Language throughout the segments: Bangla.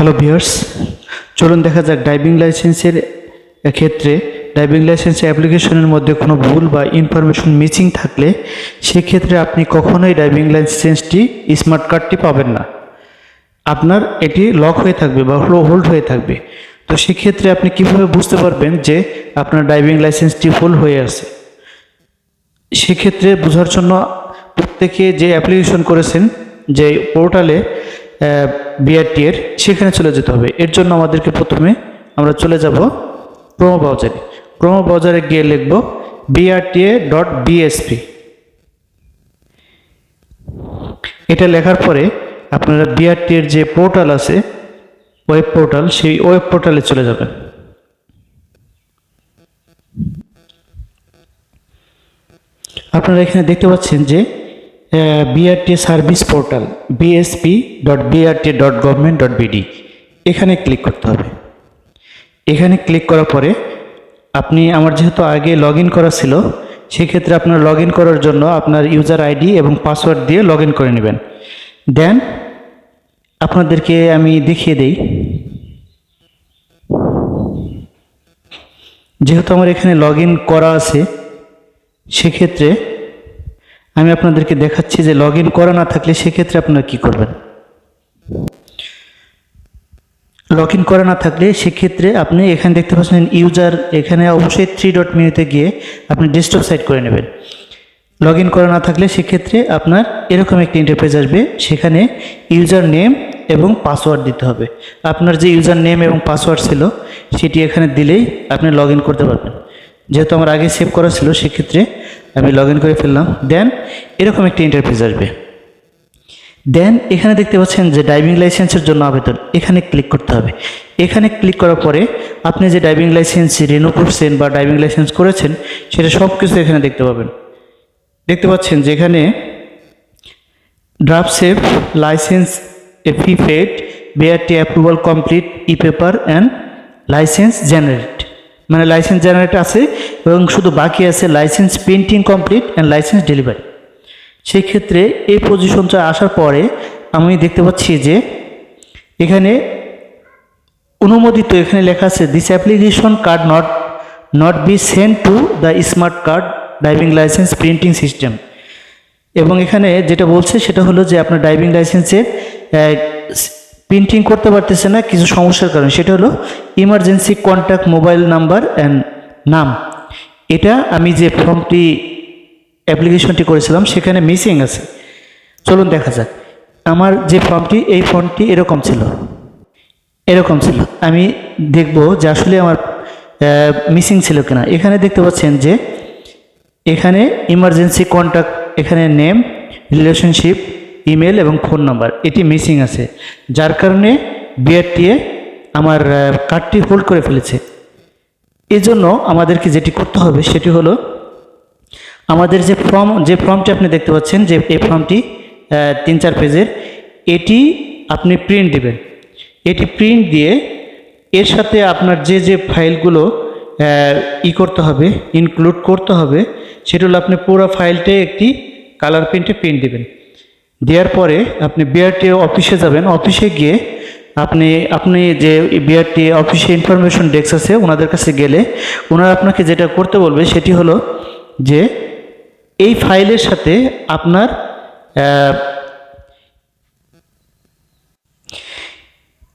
হ্যালো ভিউয়ার্স চলুন দেখা যাক ড্রাইভিং লাইসেন্সের ক্ষেত্রে ড্রাইভিং লাইসেন্সের অ্যাপ্লিকেশনের মধ্যে কোনো ভুল বা ইনফরমেশন মিসিং থাকলে সেক্ষেত্রে আপনি কখনোই ড্রাইভিং লাইসেন্সটি স্মার্ট কার্ডটি পাবেন না। আপনার এটি লক হয়ে থাকবে বা হোল্ড হয়ে থাকবে। তো সেক্ষেত্রে আপনি কীভাবে বুঝতে পারবেন যে আপনার ড্রাইভিং লাইসেন্সটি ফুল হয়ে আছে? সেক্ষেত্রে বোঝার জন্য প্রত্যেকে যে অ্যাপ্লিকেশন করেছেন, যে পোর্টালে বিআরটি এর, সেখানে চলে যেতে হবে। এর জন্য আমাদেরকে প্রথমে আমরা চলে যাব ক্রোমো ব্রাউজারে ক্রোমো ব্রাউজারে গিয়ে লিখব বিআরটিএ ডট বিএসপি এটা লেখার পরে আপনারা বিআরটি এর যে পোর্টাল আছে ওয়েব পোর্টাল সেই ওয়েব পোর্টালে চলে যাবেন। আপনারা এখানে দেখতে পাচ্ছেন যে BRT service portal BSP dot BRT dot government dot BD এখানে ক্লিক করতে হবে। এখানে ক্লিক করার পরে আপনি আমার যেহেতু আগে লগ ইন করা ছিল, সেক্ষেত্রে আপনার লগ ইন করার জন্য আপনার ইউজার আইডি এবং পাসওয়ার্ড দিয়ে লগ ইন করে নেবেন। দেন আপনাদেরকে আমি দেখিয়ে দেই। যেহেতু আমার এখানে লগ ইন করা আছে, সেক্ষেত্রে আমি আপনাদেরকে দেখাচ্ছি যে লগ ইন করা না থাকলে সেক্ষেত্রে আপনারা কি করবেন? লগ ইন করা না থাকলে সেক্ষেত্রে আপনি এখানে দেখতে পাচ্ছেন ইউজার এখানে অবশ্যই থ্রি ডট মেনুতে গিয়ে আপনি ডেস্কটপ সাইট করে নেবেন। লগ ইন করা না থাকলে সেক্ষেত্রে আপনার এরকম একটি ইন্টারফেস আসবে, সেখানে ইউজার নেম এবং পাসওয়ার্ড দিতে হবে। আপনার যে ইউজার নেম এবং পাসওয়ার্ড ছিল, সেটি এখানে দিলেই আপনি লগ ইন করতে পারবেন। যেহেতু আমার আগে সেভ করা ছিল, সেক্ষেত্রে আমি লগ করে ফেললাম। দেন এরকম একটি ইন্টারফেস আসবে। দেন এখানে দেখতে পাচ্ছেন যে ড্রাইভিং লাইসেন্সের জন্য আবেদন। এখানে ক্লিক করতে হবে। এখানে ক্লিক করার পরে আপনি যে ড্রাইভিং লাইসেন্স রিনিউ করছেন বা ড্রাইভিং লাইসেন্স করেছেন, সেটা সব কিছু এখানে দেখতে পাবেন। দেখতে পাচ্ছেন যে এখানে ড্রাফট সেফ লাইসেন্স এফি fade BRT approval complete e paper and licence generate মানে লাইসেন্স জেনারেট আছে এবং শুধু বাকি আছে licence printing complete and licence delivery সেই ক্ষেত্রে এই পজিশনটা আসার পরে আমি দেখতে পাচ্ছি যে এখানে অনুমোদিত এখানে লেখা আছে this application card not not be send to the smart card driving licence printing system এবং এখানে যেটা বলছে সেটা হলো যে আপনার ড্রাইভিং লাইসেন্সের প্রিন্টিং করতে পারতেছে না, কিছু সমস্যার কারণে। সেটা হলো emergency contact mobile number and নাম। এটা আমি যে ফর্মটি অ্যাপ্লিকেশনটি করেছিলাম, সেখানে মিসিং আছে। চলুন দেখা যাক। আমার যে ফর্মটি এই ফর্মটি এরকম ছিল। এরকম ছিল। আমি দেখব যে আসলে আমার মিসিং ছিল কিনা। এখানে দেখতে পাচ্ছেন যে, এখানে ইমার্জেন্সি কন্ট্যাক্ট এখানে নেম রিলেশনশিপ ইমেল এবং ফোন নাম্বার এটি মিসিং আছে। যার কারণে বিআরটিএ আমার কার্ডটি হোল্ড করে ফেলেছে। এজন্য আমাদেরকে যেটি করতে হবে সেটি হলো আমাদের যে ফর্ম যে ফর্মটি আপনি দেখতে পাচ্ছেন, যে এই ফর্মটি তিন চার পেজের এটি আপনি প্রিন্ট দিবেন। এটি প্রিন্ট দিয়ে এর সাথে আপনার যে যে ফাইলগুলো ই করতে হবে ইনক্লুড করতে হবে, সেটি হলো আপনি পুরো ফাইলটাই একটি কালার প্রিন্টে প্রিন্ট দিবেন। দেওয়ার পরে আপনি বিআরটি অফিসে যাবেন। অফিসে গিয়ে আপনি আপনি যে বিআরটি অফিসে ইনফরমেশন ডেস্ক আছে, ওনাদের কাছে গেলে ওনারা আপনাকে যেটা করতে বলবে সেটি হলো যে এই ফাইলের সাথে আপনার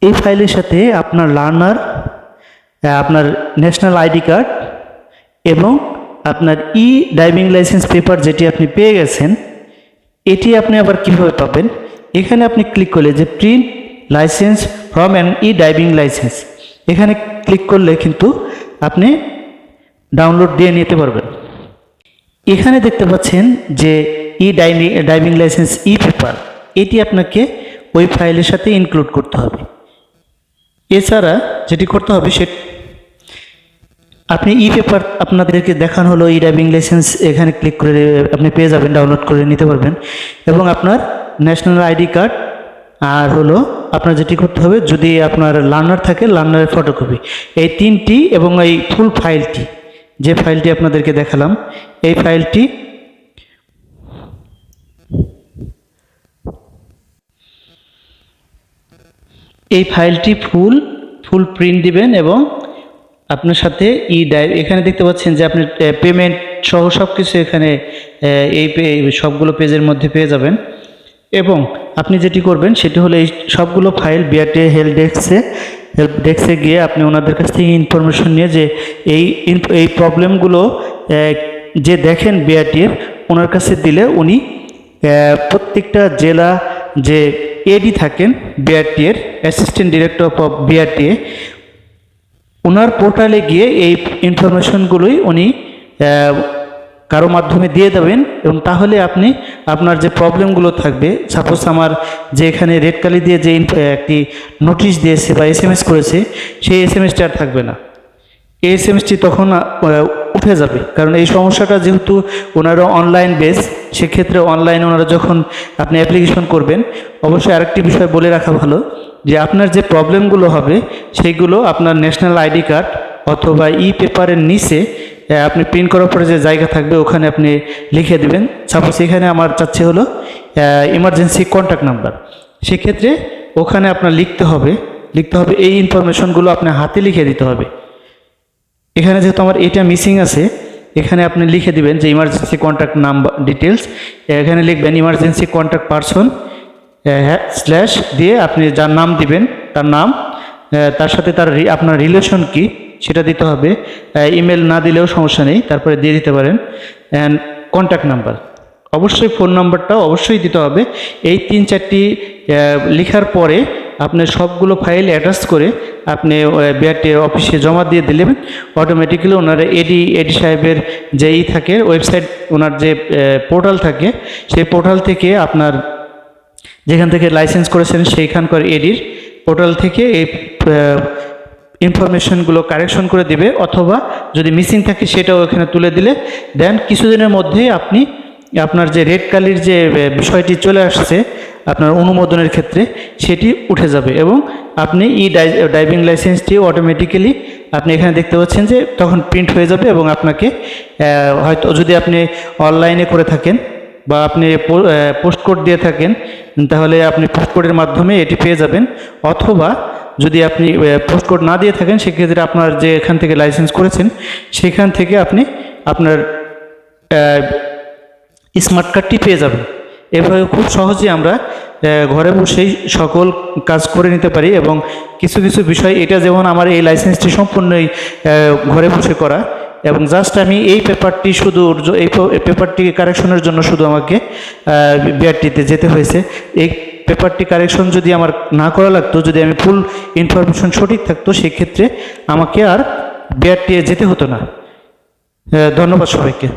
এই ফাইলের সাথে আপনার লার্নার আপনার ন্যাশনাল আইডি কার্ড এবং আপনার ই ড্রাইভিং লাইসেন্স পেপার যেটি আপনি পেয়ে গেছেন, এটি আপনি আবার কীভাবে পাবেন? এখানে আপনি ক্লিক করলে যে print licence from an e driving licence এখানে ক্লিক করলে কিন্তু আপনি ডাউনলোড দিয়ে নিতে পারবেন। এখানে দেখতে পাচ্ছেন যে e driving driving licence e paper এটি আপনাকে ওই ফাইলের সাথে ইনক্লুড করতে হবে। এছাড়া যেটি করতে হবে সে আপনি ই পেপার আপনাদেরকে দেখানো হলো ই ড্রাইভিং লাইসেন্স এখানে ক্লিক করে আপনি পেয়ে যাবেন ডাউনলোড করে নিতে পারবেন। এবং আপনার ন্যাশনাল আইডি কার্ড আর হলো আপনার যেটি করতে হবে, যদি আপনার লার্নার থাকে লার্নারের ফটোকপি এই তিনটি এবং এই ফুল ফাইলটি যে ফাইলটি আপনাদেরকে দেখালাম, এই ফাইলটি এই ফাইলটি ফুল ফুল প্রিন্ট দিবেন এবং আপনার সাথে ই ডাই এখানে দেখতে পাচ্ছেন যে আপনি পেমেন্ট সহ সব কিছু এখানে এই সবগুলো পেজের মধ্যে পেয়ে যাবেন। এবং আপনি যেটি করবেন, সেটি হলো এই সবগুলো ফাইল বিআরটি হেল্প ডেস্কে হেল্প ডেস্কে গিয়ে আপনি ওনাদের কাছ থেকে ইনফরমেশন নিয়ে যে এই এই প্রবলেমগুলো যে দেখেন বিআরটির ওনার কাছে দিলে উনি প্রত্যেকটা জেলা যে এডি থাকেন বিআরটি এর অ্যাসিস্ট্যান্ট ডিরেক্টর অফ বিআরটিএ, ওনার পোর্টালে গিয়ে এই ইনফরমেশনগুলোই উনি কারও মাধ্যমে দিয়ে দেবেন এবং তাহলে আপনি আপনার যে প্রবলেমগুলো থাকবে সাপোজ আমার যে এখানে রেড কালি দিয়ে যে একটি নোটিশ দিয়েছে বা এস এম এস করেছে, সেই এস এম আর থাকবে না। এই এস এম তখন উঠে যাবে। কারণ এই সমস্যাটা যেহেতু ওনারা অনলাইন বেস সেক্ষেত্রে অনলাইনে ওনারা যখন আপনি অ্যাপ্লিকেশন করবেন, অবশ্যই আরেকটি বিষয় বলে রাখা ভালো, যে আপনার যে প্রবলেমগুলো হবে সেইগুলো আপনার ন্যাশনাল আইডি কার্ড অথবা ই পেপারের নিচে আপনি প্রিন্ট করার পরে যে জায়গা থাকবে, ওখানে আপনি লিখে দেবেন। সাপোজ এখানে আমার চাচ্ছে হলো ইমার্জেন্সি কন্ট্যাক্ট নাম্বার সেক্ষেত্রে ওখানে আপনার লিখতে হবে লিখতে হবে এই ইনফরমেশনগুলো আপনার হাতে লিখে দিতে হবে। এখানে যেহেতু আমার এটা মিসিং আছে, এখানে আপনি লিখে দিবেন যে ইমার্জেন্সি কন্ট্যাক্ট নাম্বার ডিটেলস এখানে লিখবেন ইমার্জেন্সি কন্ট্যাক্ট পারসন স্ল্যাশ দিয়ে আপনি যার নাম দিবেন, তার নাম তার সাথে তার আপনার রিলেশন কি সেটা দিতে হবে। ইমেল না দিলেও সমস্যা নেই, তারপরে দিয়ে দিতে পারেন। অ্যান্ড কন্ট্যাক্ট নাম্বার অবশ্যই ফোন নাম্বারটাও অবশ্যই দিতে হবে। এই তিন চারটি লেখার পরে আপনি সবগুলো ফাইল অ্যাটাচ করে আপনি বিআরটি অফিসে জমা দিয়ে দিলেন। অটোমেটিক্যালি ওনার এডি এডি সাহেবের যে ই থাকে ওয়েবসাইট ওনার যে পোর্টাল থাকে, সেই পোর্টাল থেকে আপনার যেখান থেকে লাইসেন্স করেছেন, সেইখানকার এডির পোর্টাল থেকে এই ইনফরমেশনগুলো কারেকশন করে দিবে অথবা যদি মিসিং থাকে সেটাও এখানে তুলে দিলে দেন কিছুদিনের মধ্যেই আপনি আপনার যে রেড কালির যে বিষয়টি চলে আসছে, আপনার অনুমোদনের ক্ষেত্রে সেটি উঠে যাবে এবং আপনি ই ড্রাইভিং লাইসেন্সটি অটোমেটিক্যালি আপনি এখানে দেখতে পাচ্ছেন যে তখন প্রিন্ট হয়ে যাবে এবং আপনাকে হয়তো যদি আপনি অনলাইনে করে থাকেন বা আপনি পোস্ট কোড দিয়ে থাকেন, তাহলে আপনি পোস্ট কোডের মাধ্যমে এটি পেয়ে যাবেন অথবা যদি আপনি পোস্ট কোড না দিয়ে থাকেন, সেক্ষেত্রে আপনার যে এখান থেকে লাইসেন্স করেছেন, সেখান থেকে আপনি আপনার স্মার্ট কার্ডটি পেয়ে যাবেন। এভাবে খুব সহজে আমরা ঘরে বসেই সকল কাজ করে নিতে পারি এবং কিছু কিছু বিষয়, এটা যেমন আমার এই লাইসেন্সটি সম্পূর্ণই ঘরে বসে করা এবং জাস্ট আমি এই পেপারটি শুধু, এই পেপারটি কারেকশনের জন্য শুধু আমাকে বিআরটিতে যেতে হয়েছে। এই পেপারটি কারেকশন যদি আমার না করা লাগতো, যদি আমি ফুল ইনফরমেশন সঠিক থাকতো, সেক্ষেত্রে আমাকে আর বিআরটিএ যেতে হতো না। ধন্যবাদ সবাইকে।